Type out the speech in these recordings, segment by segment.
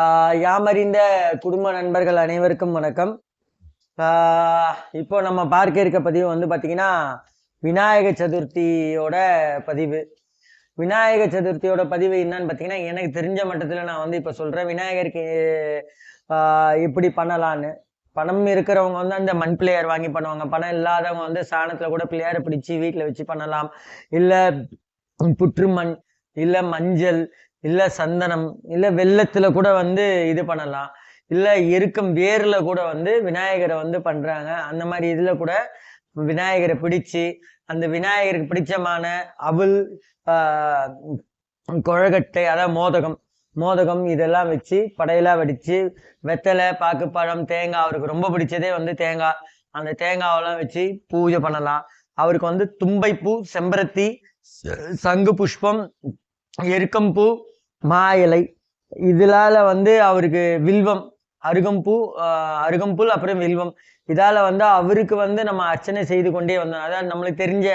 ஆஹ் யாமறிந்த குடும்ப நண்பர்கள் அனைவருக்கும் வணக்கம். ஆஹ் இப்போ நம்ம பார்க்க இருக்க பதிவு வந்து பார்த்தீங்கன்னா விநாயக சதுர்த்தியோட பதிவு. விநாயக சதுர்த்தியோட பதிவு என்னன்னு பார்த்தீங்கன்னா எனக்கு தெரிஞ்ச மட்டத்தில் நான் வந்து இப்போ சொல்கிறேன் விநாயகருக்கு ஆஹ் எப்படி பண்ணலான்னு. பணம் இருக்கிறவங்க வந்து அந்த மண் பிளேயர் வாங்கி பண்ணுவாங்க. பணம் இல்லாதவங்க வந்து சாணத்தில் கூட பிள்ளையாரை பிடிச்சி வீட்டில் வச்சு பண்ணலாம். இல்லை புற்றுமண் இல்லை மஞ்சள் இல்லை சந்தனம் இல்லை வெள்ளத்தில் கூட வந்து இது பண்ணலாம். இல்லை எருக்கம் வேரில் கூட வந்து விநாயகரை வந்து பண்ணுறாங்க அந்த மாதிரி இதில் கூட விநாயகரை பிடிச்சு அந்த விநாயகருக்கு பிடிச்சமான அவல் ஆஹ், குழக்கட்டை அதாவது மோதகம். மோதகம் இதெல்லாம் வச்சு படையெல்லாம் வடித்து வெத்தலை பாக்குப்பழம் தேங்காய் அவருக்கு ரொம்ப பிடிச்சதே வந்து தேங்காய். அந்த தேங்காவெல்லாம் வச்சு பூஜை பண்ணலாம். அவருக்கு வந்து தும்பைப்பூ செம்பருத்தி சங்கு புஷ்பம் எருக்கம்பூ மா இலை இதனால வந்து அவருக்கு வில்வம் அருகம்பூ அருகம்புல் அப்புறம் வில்வம். இதால வந்து அவருக்கு வந்து நம்ம அர்ச்சனை செய்து கொண்டே வந்தோம். அதாவது நம்மளுக்கு தெரிஞ்ச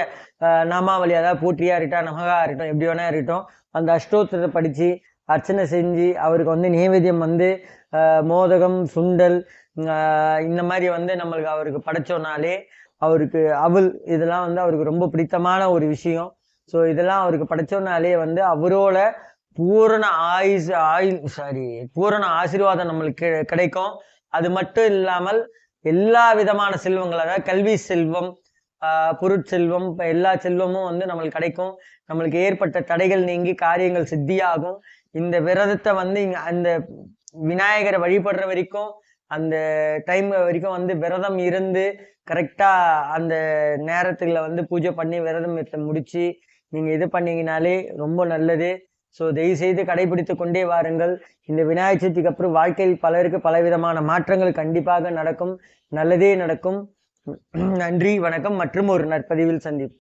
நாமாவளி அதாவது போற்றியா இருக்கட்டும் நமகா இருக்கட்டும் எப்படி வேணா இருக்கட்டும் அந்த அஷ்டோத்திரத்தை படிச்சு அர்ச்சனை செஞ்சு அவருக்கு வந்து நைவேத்தியம் வந்து மோதகம் சுண்டல் இந்த மாதிரி வந்து நம்மளுக்கு அவருக்கு படைச்சோனாலே அவருக்கு அவள் இதெல்லாம் வந்து அவருக்கு ரொம்ப பிடித்தமான ஒரு விஷயம். ஸோ இதெல்லாம் அவருக்கு படைச்சோன்னாலே வந்து அவரோட பூரண ஆயுஸ் ஆயுள் சாரி பூரண ஆசீர்வாதம் நம்மளுக்கு கிடைக்கும். அது மட்டும் இல்லாமல் எல்லா விதமான செல்வங்கள் அதாவது கல்வி செல்வம் பொருட்செல்வம் இப்போ எல்லா செல்வமும் வந்து நம்மளுக்கு கிடைக்கும். நம்மளுக்கு ஏற்பட்ட தடைகள் நீங்கி காரியங்கள் சித்தியாகும். இந்த விரதத்தை வந்து இங்கே அந்த விநாயகரை வழிபடுற வரைக்கும் அந்த டைம் வரைக்கும் வந்து விரதம் இருந்து கரெக்டாக அந்த நேரத்துல வந்து பூஜை பண்ணி விரதம் முடிச்சு நீங்கள் இது பண்ணீங்கனாலே ரொம்ப நல்லது. ஸோ தயவு செய்து கடைபிடித்து கொண்டே வாருங்கள். இந்த விநாயகர் சதுர்த்திக்கு அப்புறம் வாழ்க்கையில் பலருக்கு பலவிதமான மாற்றங்கள் கண்டிப்பாக நடக்கும். நல்லதே நடக்கும். நன்றி வணக்கம் மற்றும் ஒரு நற்பதிவில் சந்திப்போம்.